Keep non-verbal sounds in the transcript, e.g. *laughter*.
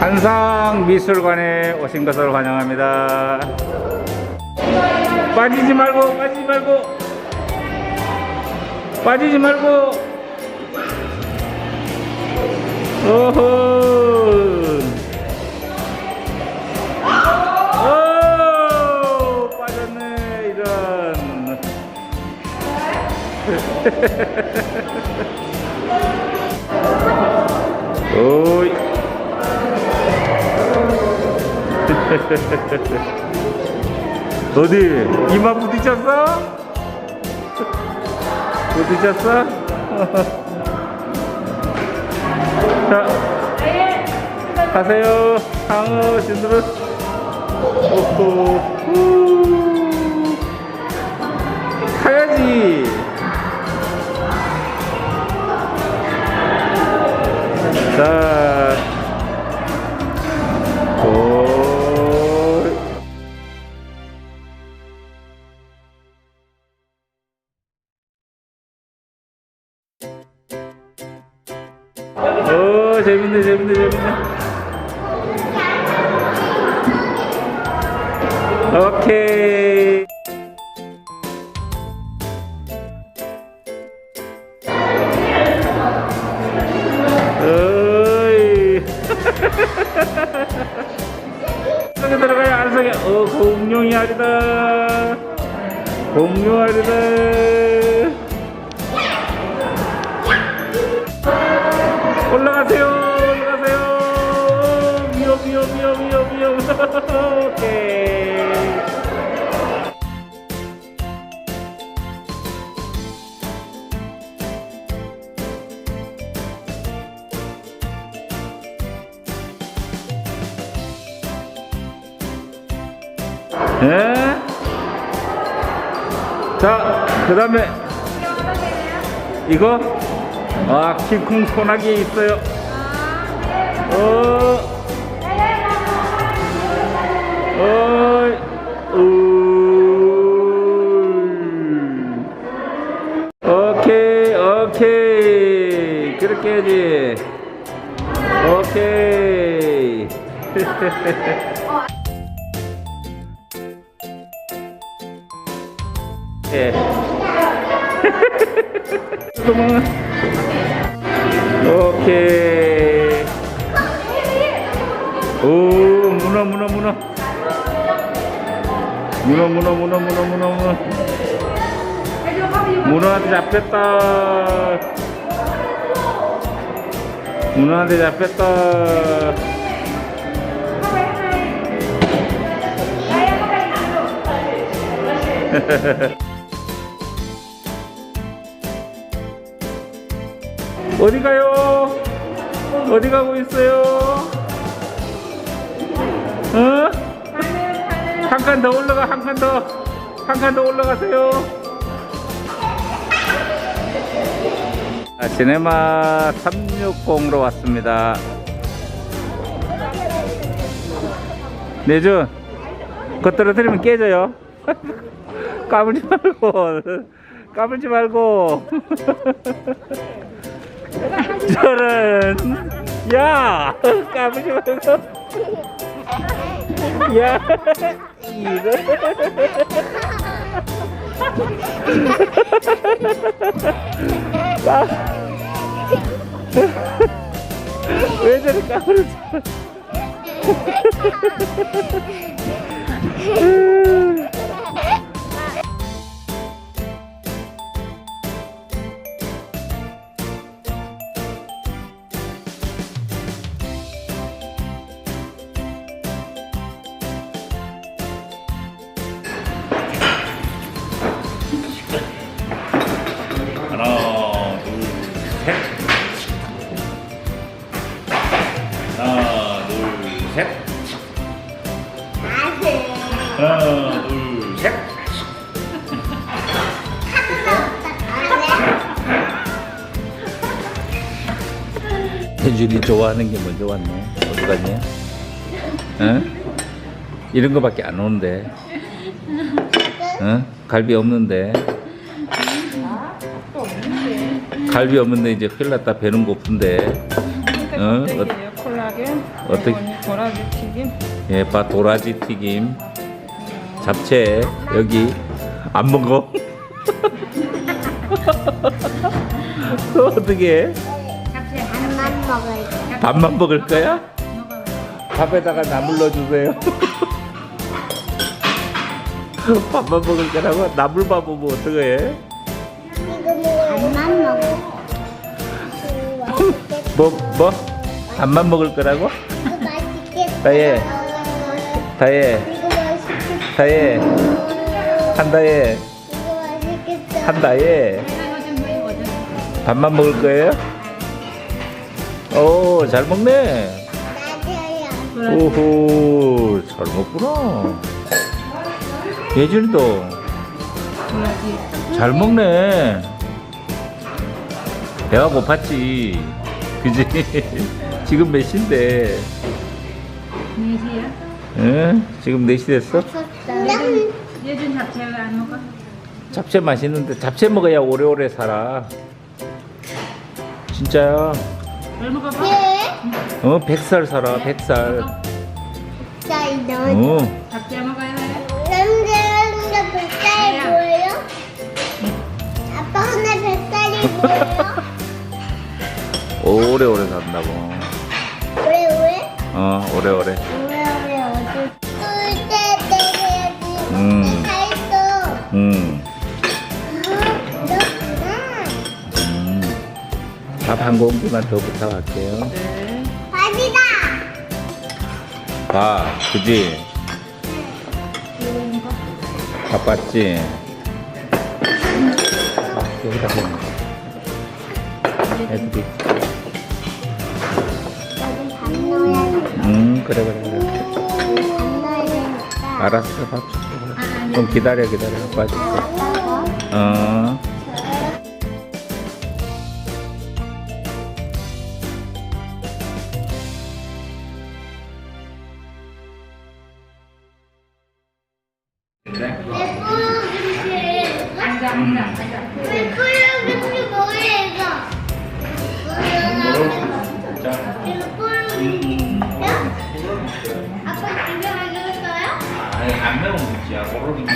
한상 미술관에 오신 것을 환영합니다. 빠지지 말고, 빠지지 말고, 빠지지 말고. 오호. 오, 빠졌네, 이런. *laughs* 오이. *laughs* 어디 이마 부딪혔어? 부딪혔어? *laughs* 자 가세요 상어 신드로 오호 후. 가야지 오 재밌네 재밌네 재밌네. 오케이. 어이. *laughs* 안속에 들어가요 안속에. 어 공룡이 아리다. 공룡 아리다 올라가세요. 올라가세요. 위험 위험 위험 위험 위험 오케이. 네? 자, 그 다음에 이거 아 킹콩 소나기에 있어요. 어, 어이, 우. 오케이, 오케이. 그렇게 해야지. 오케이. *laughs* 예. *laughs* 도망가. 오케이. 오, 문어, 문어, 문어. 문어, 문어, 문어, 문어, 문어, 문어. 문어한테 잡혔다. 문어한테 잡혔다. Ha ha ha. 어디 가요? 어디 가고 있어요? 어? 한 칸 더 올라가 한 칸 더 한 칸 더 올라가세요 아, 시네마 360로 왔습니다 내준 그거 떨어뜨리면 깨져요 *laughs* 까불지 말고 까불지 말고 *laughs* 저런. 야 까불지 말고. 야 이거. 까- 왜 저래 까불지 *laughs* 셋. 하나 둘셋. 현준이 좋아하는 게 먼저 왔네 어디 갔냐 응? 이런 거밖에 안 오는데. 응? 갈비 없는데. 갈비 없는데 이제 큰일 났다. 배는 고픈데. 어? 콜라겐. 어떻게- 도라지 튀김. 예, 바 도라지 튀김 잡채 여기 안 먹어? 또 *laughs* 어떻게 잡채 반만 먹을게. 밥만 먹을 거야? 밥에다가 나물 넣어주세요 *laughs* 밥만 먹을 거라고 나물밥 먹으면 어떡해? 반만 먹을게. 뭐, 뭐? 밥만 먹을 거라고? 다혜 한다혜 이거 맛있겠다. 한다혜 밥만 먹을 거예요? 오, 잘 먹네. 오호, 잘 먹구나. 예준이도 잘 먹네. 배가 고팠지. 그지? *laughs* 지금 몇 시인데? 4시야? 응? 지금 4시 됐어? 난 예준 잡채 왜 안 먹어? 잡채 맛있는데 잡채 먹어야 오래오래 살아. 진짜야. 왜 먹어봐? 예. 어, 100살 살아, 100살. 자, 이거 어. 잡채 먹어야 해. 남자가 뱃살이 뭐예요? 아빠 오늘 뱃살이 뭐예요? 오래오래 산다고. 밥 한 공기만 더 부탁할게요. 네. 밥이다. 봐, 그지? 밥 봤지? 아, 여기다 해. 애들이. 여기 밥. 음, 그래, 그래, 그래. 밥 넣어야 되니까. 알았어, 밥 줄게. 좀 기다려, 기다려. 밥 줄게. 아빠가 어. 没有问题啊，我说。